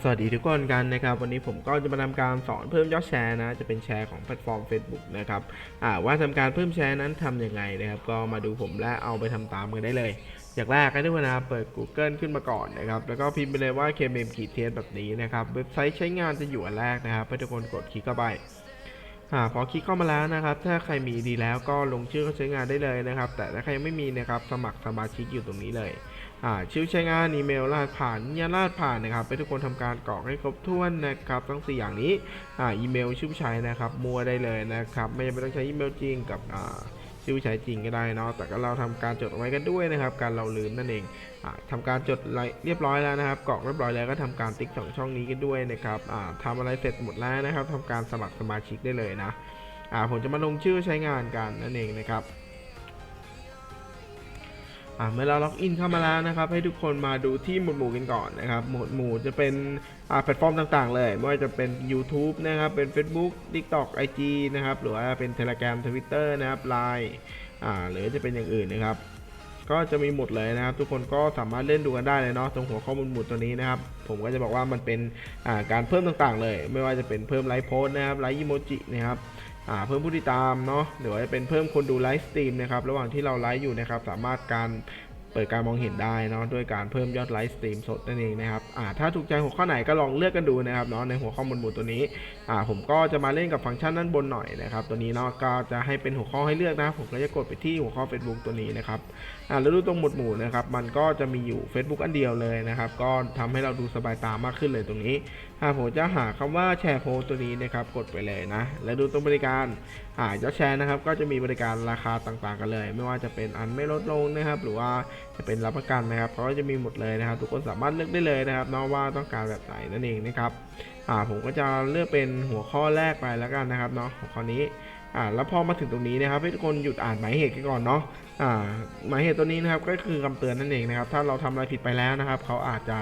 สวัสดีทุกคนกันนะครับ วันนี้ผมก็จะมาทำการสอนเพิ่มยอดแชร์นะ จะเป็นแชร์ของแพลตฟอร์ม Facebook นะครับว่าทำการเพิ่มแชร์นั้นทำยังไงนะครับ ก็มาดูผมและเอาไปทำตามกันได้เลย อย่างแรกให้ทุกคนนะเปิด Google ขึ้นมาก่อนนะครับ แล้วก็พิมพ์ไปเลยว่า KMM ขีดเทสแบบนี้นะครับ เว็บไซต์ใช้งานจะอยู่อันแรกนะครับให้ทุกคนกดคลิกเข้าไป อ่าพอคลิกเข้ามาแล้วนะครับ ถ้าใครมีดีแล้วก็ลงชื่อเข้าใช้งานได้เลยนะครับ แต่ถ้าใครไม่มีนะครับสมัครสมาชิกอยู่ตรงนี้เลยอ่าชื่อใช้งานอีเมลรหัสผ่านสัญญารหัสผ่านนะครับให้ทุกคนทำการกรอกให้ครบถ้วนนะครับทั้ง4อย่างนี้อ่าอีเมลชื่อใช้นะครับมัวได้เลยนะครับ ไม่จำเป็นต้องใช้อีเมลจริงกับอ่า ชื่อผู้ใช้จริงก็ได้เนาะแต่ก็เราทำการจดเอาไว้กันด้วยนะครับ การเราลืมนั่นเองอ่าทำการจดเรียบร้อยแล้วนะครับกรอกเรียบร้อยแล้วก็ทำการติ๊กสองช่องนี้กันด้วยนะครับทำทำอะไรเสร็จหมดแล้วนะครับทำการสมัครสมาชิกได้เลยนะผมจะมาลงชื่อใช้งานกันนั่นเองนะครับ เมื่อเราล็อกอินเข้ามาแล้วนะครับ ให้ทุกคนมาดูที่หมวดหมู่กันก่อนนะครับ หมวดหมู่จะเป็นแพลตฟอร์มต่างๆ เลยไม่ว่าจะเป็น YouTube นะครับ เป็น Facebook TikTok IG นะครับ หรือว่าเป็น Telegram Twitter นะครับ Line อ่าหรือจะเป็นอย่างอื่นนะครับ ก็จะมีหมดเลยนะครับ ทุกคนก็สามารถเล่นดูกันได้เลยเนาะตรงหัวข้อมูลหมุดตัวนี้นะครับ ผมก็จะบอกว่ามันเป็นการเพิ่มต่างๆ เลย ไม่ว่าจะเป็นเพิ่มไลฟ์โพสนะครับไลฟ์อีโมจินะครับ เพิ่มผู้ติดตามเนาะหรือว่าจะเป็นเพิ่มคนดูไลฟ์สตรีมนะครับระหว่างที่เราไลฟ์อยู่นะครับสามารถการเปิดการมองเห็นได้เนาะด้วยการเพิ่มยอดไลฟ์สตรีมสดนั่นเองนะครับอ่าถ้าถูกใจหัวข้อไหนก็ลองเลือกกันดูนะครับเนาะในหัวข้อมูลหมู่ตัวนี้อ่าผมก็จะมาเล่นกับฟังก์ชันด้านบนหน่อยนะครับตัวนี้เนาะก็จะให้เป็นหัวข้อให้เลือกนะผมก็จะกดไปที่หัวข้อ Facebook ตัวนี้นะครับอ่าแล้วดูตรงหมวดหมู่นะครับมันก็จะมีอยู่ Facebook อันเดียวเลยนะครับก็ทำให้เราดูสบายตามากขึ้นเลยตรงนี้ หากผมจะหาคำว่าแชร์โพสต์ตัวนี้นะครับกดไปเลยนะ แล้วดูตรงบริการหากจะแชร์นะครับ ก็จะมีบริการราคาต่างๆ กันเลย ไม่ว่าจะเป็นอันไม่ลดลงนะครับ หรือว่าจะเป็นรับประกันนะครับเขาก็จะมีหมดเลยนะครับ ทุกคนสามารถเลือกได้เลยนะครับนอกว่าต้องการแบบไหนนั่นเองนะครับผมก็จะเลือกเป็นหัวข้อแรกไปแล้วกันนะครับเนาะหัวข้อนี้ อ่าแล้วพอมาถึงตรงนี้นะครับให้ทุกคนหยุดอ่านหมายเหตุกันก่อนเนาะอ่าหมายเหตุตัวนี้นะครับก็คือคำเตือนนั่นเองนะครับถ้าเราทำอะไรผิดไปแล้วนะครับเขาอาจจะ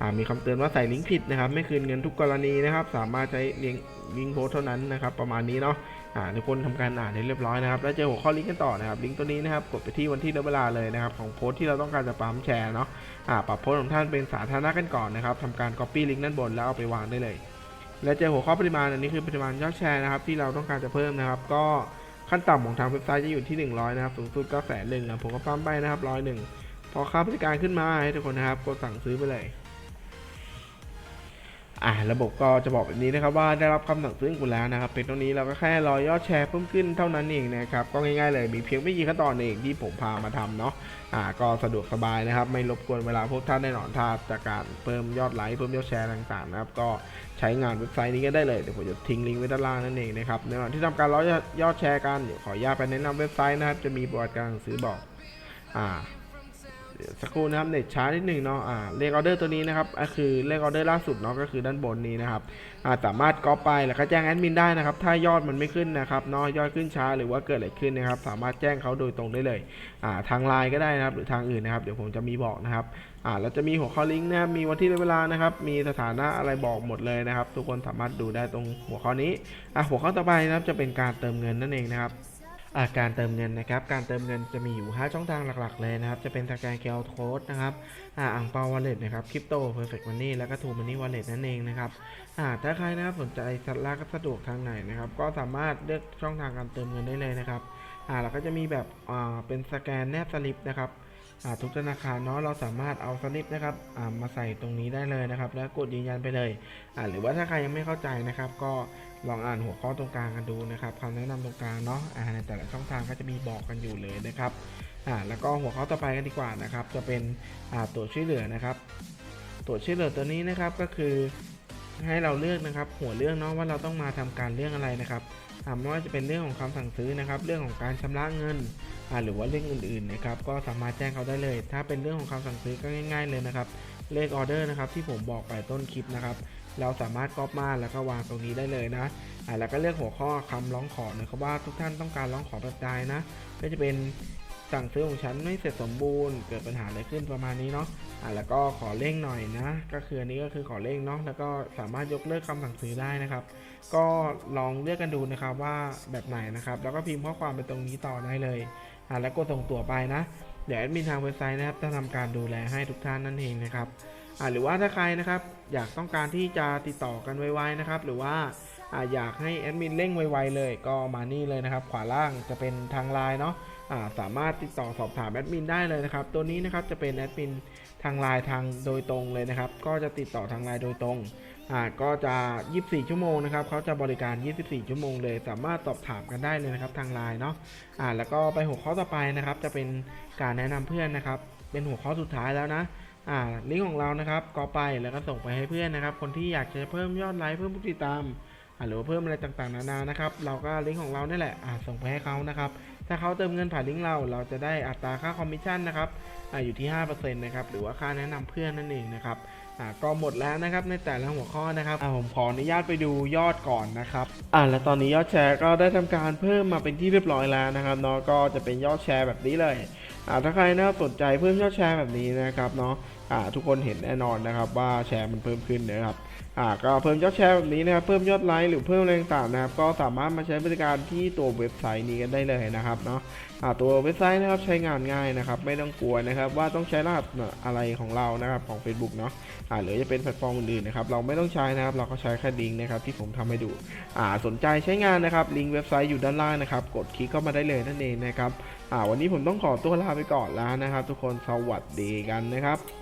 อ่ามีคำเตือนว่าใส่ลิงก์ผิดนะครับไม่คืนเงินทุกกรณีนะครับ สามารถใช้ลิงก์ลิงก์โพสเท่านั้นนะครับประมาณนี้เนาะอ่าทุกคนทำการอ่านให้เรียบร้อยนะครับแล้วเจอหัวข้อลิงก์กันต่อนะครับลิงก์ตัวนี้นะครับกดไปที่วันที่และเวลาเลยนะครับของโพสต์ที่เราต้องการจะปั๊มแชร์เนาะอ่าปรับโพสต์ของท่านเป็นสาธารณะกันก่อนนะครับทำการ Copy ลิงก์ด้านบนแล้วเอาไปวางได้เลย และเจอหัวข้อปริมาณอันนี้คือปริมาณยอดแชร์นะครับที่เราต้องการจะเพิ่มนะครับ ก็ขั้นต่ำของทางเว็บไซต์จะอยู่ที่ 100 นะครับ สูงสุดก็แสนหนึ่งผมก็ปั๊มไปนะครับร้อยหนึ่งพอค่าบริการขึ้นมาให้ทุกคนนะครับกดสั่งซื้อไปเลย อ่าระบบก็จะบอกแบบนี้นะครับว่าได้รับคำสั่งซื้อคุณแล้วนะครับเป็นตรงนี้เราก็แค่รอยอดแชร์เพิ่มขึ้นเท่านั้นเองนะครับก็ง่ายๆเลยมีเพียงไม่กี่ขั้นตอนเองที่ผมพามาทำเนาะอ่าก็สะดวกสบายนะครับ ไม่รบกวนเวลาพวกท่านแน่นอนถ้าจากการเพิ่มยอดไลค์เพิ่มยอดแชร์ต่างๆนะครับก็ใช้งานเว็บไซต์นี้ก็ได้เลยเดี๋ยวผมจะทิ้งลิงก์ไว้ด้านล่างนั่นเองนะครับในว่างที่ทำการร้อยยอดแชร์กันเดี๋ยวขออนุญาตไปแนะนำเว็บไซต์นะครับจะมีประวัติการสั่งซื้อบอกอ่า สักครู่นะครับเน็ตช้านิดหนึ่งเนาะอ่าเลขออเดอร์ตัวนี้นะครับก็คือเลขออเดอร์ล่าสุดเนาะก็คือด้านบนนี้นะครับอ่าสามารถก๊อปไปแล้วก็แจ้งแอดมินได้นะครับ ถ้ายอดมันไม่ขึ้นนะครับเนาะยอดขึ้นช้าหรือว่าเกิดอะไรขึ้นนะครับ สามารถแจ้งเขาโดยตรงได้เลยอ่าทางไลน์ก็ได้นะครับ หรือทางอื่นนะครับ เดี๋ยวผมจะมีบอกนะครับอ่าแล้วจะมีหัวข้อลิงก์นะครับมีวันที่และเวลานะครับ มีสถานะอะไรบอกหมดเลยนะครับ ทุกคนสามารถดูได้ตรงหัวข้อนี้อะหัวข้อต่อไปนะครับจะเป็นการเติมเงินนั่นเองนะครับาการเติมเงินนะครับ การเติมเงินจะมีอยู่ 5 ช่องทางหลักๆเลยนะครับ จะเป็นสแกนเคอร์โค้ดนะครับอ่าอ่างเปาวอลเล็ตนะครับคริปโตเพอร์เฟกต์มันนี่แล้วก็ทูมันนี่วอลเล็ตนั่นเองนะครับอ่าถ้าใครนะครับสนใจสัตว์ลากสะดวกทางไหนนะครับ ก็สามารถเลือกช่องทางการเติมเงินได้เลยนะครับอ่าเราก็จะมีแบบอ่าเป็นสแกนแนบสลิปนะครับอ่าทุกธนาคารเนาะเราสามารถเอาสลิปนะครับอ่ามาใส่ตรงนี้ได้เลยนะครับ แล้วกดยืนยันไปเลยอ่าหรือว่าถ้าใครยังไม่เข้าใจนะครับ ก็ ลองอ่านหัวข้อตรงกลางกันดูนะครับคำแนะนำตรงกลางเนาะในแต่ละช่องทางก็จะมีบอกกันอยู่เลยนะครับอ่าแล้วก็หัวข้อต่อไปกันดีกว่านะครับ จะเป็นอ่าตัวช่วยเหลือนะครับ ตัวช่วยเหลือตัวนี้นะครับก็คือให้เราเลือกนะครับ หัวเรื่องเนาะว่าเราต้องมาทำการเรื่องอะไรนะครับไม่ว่าจะเป็นเรื่องของคำสั่งซื้อนะครับ เรื่องของการชำระเงินอ่าหรือว่าเรื่องอื่นๆนะครับก็สามารถแจ้งเขาได้เลย ถ้าเป็นเรื่องของคำสั่งซื้อก็ง่าย ๆเลยนะครับเลขออเดอร์นะครับที่ผมบอกไปต้นคลิปนะครับ เราสามารถก๊อปมาแล้วก็วางตรงนี้ได้เลยนะอ่าแล้วก็เลือกหัวข้อคำร้องขอนะครับว่าทุกท่านต้องการร้องขอแบบใดนะก็จะเป็นสั่งซื้อของฉันไม่เสร็จสมบูรณ์เกิดปัญหาอะไรขึ้นประมาณนี้เนาะอ่าแล้วก็ขอเร่งหน่อยนะ ก็คืออันนี้ก็คือขอเร่งเนาะแล้วก็สามารถยกเลิกคำสั่งซื้อได้นะครับ ก็ลองเลือกกันดูนะครับว่าแบบไหนนะครับ แล้วก็พิมพ์ข้อความไปตรงนี้ต่อได้เลยอ่าแล้วกดส่งตัวไปนะเดี๋ยวแอดมินทางเว็บไซต์นะครับจะทำการดูแลให้ทุกท่านนั่นเองนะครับ หรือว่าถ้าใครนะครับอยากต้องการที่จะติดต่อกันไวๆนะครับ หรือว่าอยากให้แอดมินเร่งไวๆเลยก็มานี่เลยนะครับ ขวาล่างจะเป็นทางไลน์เนาะสามารถติดต่อสอบถามแอดมินได้เลยนะครับ ตัวนี้นะครับจะเป็นแอดมินทางไลน์ทางโดยตรงเลยนะครับ ก็จะติดต่อทางไลน์โดยตรงก็จะ 24 ชั่วโมงนะครับเขาจะบริการ 24 ชั่วโมงเลย สามารถสอบถามกันได้เลยนะครับทางไลน์เนาะอ่าแล้วก็ไปหัวข้อต่อไปนะครับ จะเป็นการแนะนำเพื่อนนะครับ เป็นหัวข้อสุดท้ายแล้วนะ อ่าลิงก์ของเรานะครับก็ไปแล้วก็ส่งไปให้เพื่อนนะครับ คนที่อยากจะเพิ่มยอดไลค์เพิ่มผู้ติดตามหรือว่าเพิ่มอะไรต่างๆนานานะครับ เราก็ลิงก์ของเรานี่แหละส่งไปให้เขานะครับ ถ้าเขาเติมเงินผ่านลิงก์เรา เราจะได้อัตราค่าคอมมิชชั่นนะครับออยู่ที่5%นะครับ หรือว่าค่าแนะนำเพื่อนนั่นเองนะครับก็หมดแล้วนะครับในแต่ละหัวข้อนะครับผมขออนุญาตไปดูยอดก่อนนะครับอ่าและตอนนี้ยอดแชร์ก็ได้ทำการเพิ่มมาเป็นที่เรียบร้อยแล้วนะครับเนาะก็จะเป็นยอดแชร์แบบนี้เลย ถ้าใครนะครับสนใจเพิ่มยอดแชร์แบบนี้นะครับเนาะ อ่าทุกคนเห็นแน่นอนนะครับว่าแชร์มันเพิ่มขึ้นนะครับอ่าก็เพิ่มยอดแชร์แบบนี้นะครับเพิ่มยอดไลค์หรือเพิ่มอะไรต่างๆนะครับก็สามารถมาใช้บริการที่ตัวเว็บไซต์นี้กันได้เลยนะครับเนาะอ่าตัวเว็บไซต์นะครับใช้งานง่ายนะครับไม่ต้องกลัวนะครับว่าต้องใช้รหัสอะไรของเรานะครับของ Facebook เนาะอ่าหรือจะเป็นแพลตฟอร์มอื่นๆนะครับเราไม่ต้องใช้นะครับเราก็ใช้แค่ลิงก์นะครับที่ผมทำให้ดูอ่าสนใจใช้งานนะครับลิงก์เว็บไซต์อยู่ด้านล่างนะครับกดคลิกเข้ามาได้เลยนั่นเองนะครับอ่าวันนี้ผมต้องขอตัวลาไปก่อนแล้วนะครับ ทุกคนสวัสดีกันนะครับ